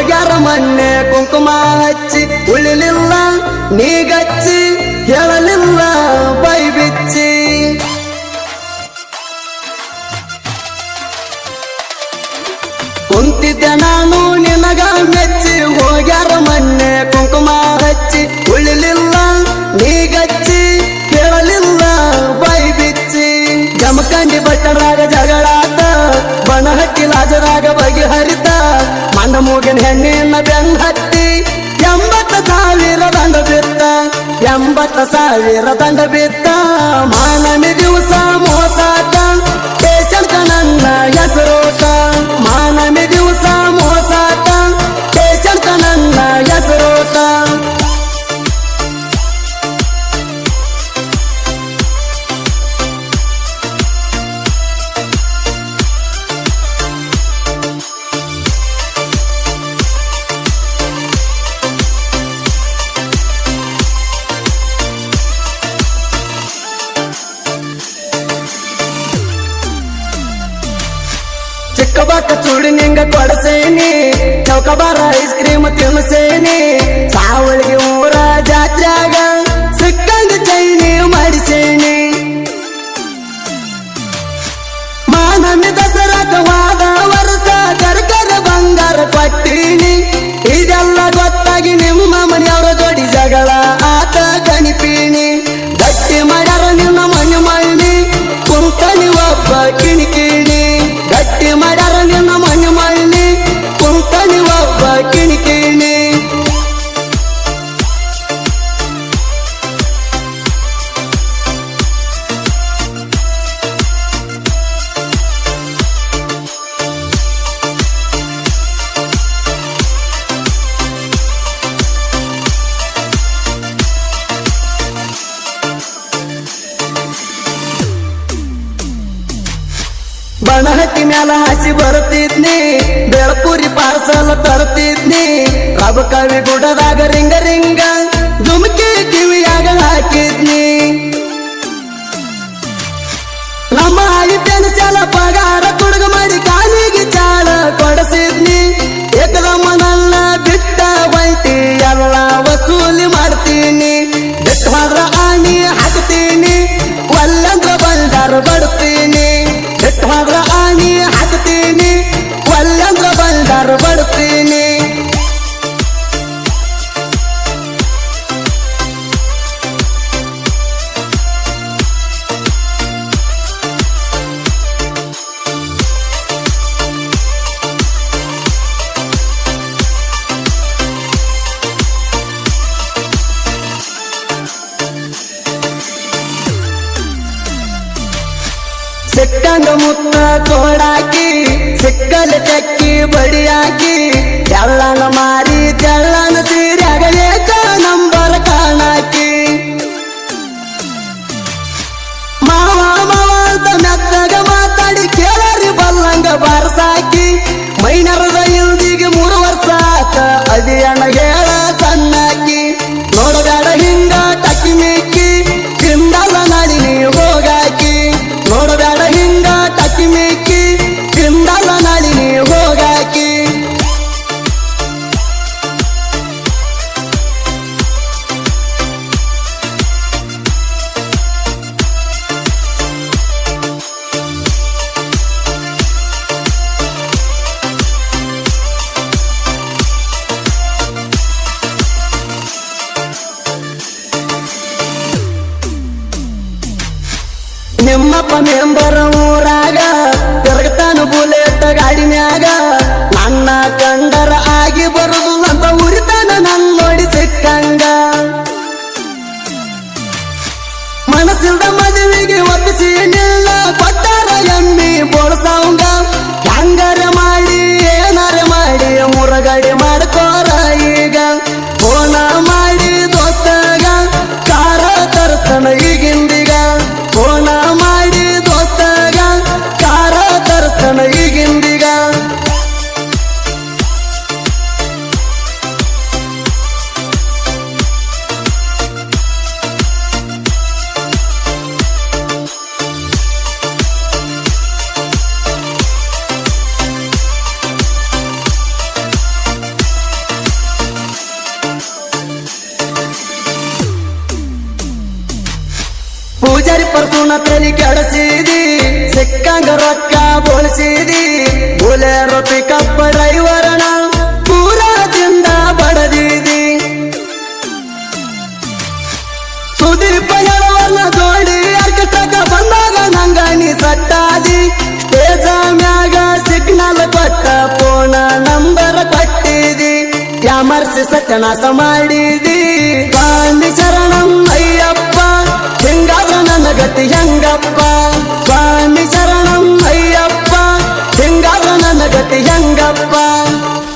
ಹೋಗ್ಯಾರ ಮೊನ್ನೆ ಕುಂಕುಮ ಹಚ್ಚಿ ಉಳಿಲಿಲ್ಲ ನೀಗಚ್ಚಿ ಹೇಳಲಿಲ್ಲ ಬೈ ಬಿಚ್ಚಿ ಕುಂತಿದ್ದೆ ನಾನು ನಿನಗ ಮೆಚ್ಚಿ ಹೋಗ್ಯಾರ ಮೊನ್ನೆ ಕುಂಕುಮ ಹಚ್ಚಿ ಉಳಿಲಿಲ್ಲ ನೀಗಚ್ಚಿ ಹೇಳಲಿಲ್ಲ ಬೈ ಬಿಚ್ಚಿ ಜಮಖಂಡಿ ಬಟ್ಟರಾಗ ಜಗಳಾತ ಬನಹಟ್ಟಿ ಲಾಜರಾಗ ಬಗೆಹರಿತ ಮಂಡ ಮೂಗಿನ ಹೆಣ್ಣಿನ ಬೆನ್ನ ಹತ್ತಿ, ಎಂಬತ್ತ ಸಾವಿರ ದಂಡ ಬಿತ್ತ, ಎಂಬತ್ತ ಸಾವಿರ ದಂಡ ಬಿತ್ತ ಮಾನಮಿ ದಿವಸ ಮೋಸಾಟ ಸ್ಟೇಷನ್ ನನ್ನ ಹೆಸರೋಟ ಮಾನಮಿ ಚಿಕ್ಕಬಾಕ ಚೂಡಿ ನಿಂಗ ಕೊಡಸೇನಿ ಚೌಕಬಾರ ಐಸ್ ಕ್ರೀಮ್ ತಿನ್ಸೇನಿ. ಮ್ಯಾಲ ಹಸಿ ಬರುತ್ತಿದ್ನಿ. ಬೆಳಪುರಿ ಪಾರ್ಸಲ್ ತರ್ತಿದ್ನಿ ರಬ ಕವಿ ಗುಡದಾಗ ರಿಂಗ ರಿಂಗ ಜುಮ್ಕಿ ಕಿವಿಯಾಗ ಹಾಕಿದ್ನಿ. ನಮ್ಮ ಐತೇನು ಚಲ ಪಗಾರ ಕುಡುಗ ಮಾಡಿ ಕಾಲಿಗೆ ಚಾಳ ಕೊಡಸಿದ್ನಿ. ಏಕದಮ್ಮ ಸಿಕ್ಕಂಗ ಮುತ್ತ ಕೋಡಾಕಿ ಸಿಕ್ಕಲ್ ಚಕ್ಕಿ ಬಡಿಯಾಕಿ ಎಲ್ಲನ ಮಾರಿ ತೆಳ್ಳನ ಸೀರೆ ಏಕ ನಂಬರ್ ಕಾಣಾಕಿ. ಮಾವ ಮಾವ ಅಂತ ಮೆತ್ತಗ ಮಾತಾಡಿ ಕೇಳರಿ ಬಲ್ಲಂಗ ಬಾರಸಾಕಿ ಮೈನರದ ಮೆಂಬರ ಊರಾಗ ತಿರುಗತಾನು ಬುಲೆಟ್ ಗಾಡಿ ಮ್ಯಾಗ. ಪರ್ಸುನ ತಲೆ ಕೆಡಸಿದಿ, ಸಿಕ್ಕಂಗ ರೊಕ್ಕ ಬೋಳಿಸಿದಿ ಬುಲೆರೋ ಪಿಕಪ್ ಡ್ರೈವರನ ಪೂರದಿಂದ ಬಡದಿದಿ. ಸುದೀಪ ಜೋಡಿ ಜೋಡಿ ಅರ್ಕಟಕ ಬಂದಾಗ ನಂಗ ಸಟ್ಟಾದಿ. ಸ್ಟೇಜ ಮ್ಯಾಗ ಸಿಗ್ನಲ್ ಕೊಟ್ಟ ಫೋನ ನಂಬರ್ ಕೊಟ್ಟಿದಿ. ಯಾಮರ್ಸಿ ಸತ್ಯನಾಶ ಮಾಡಿದಿ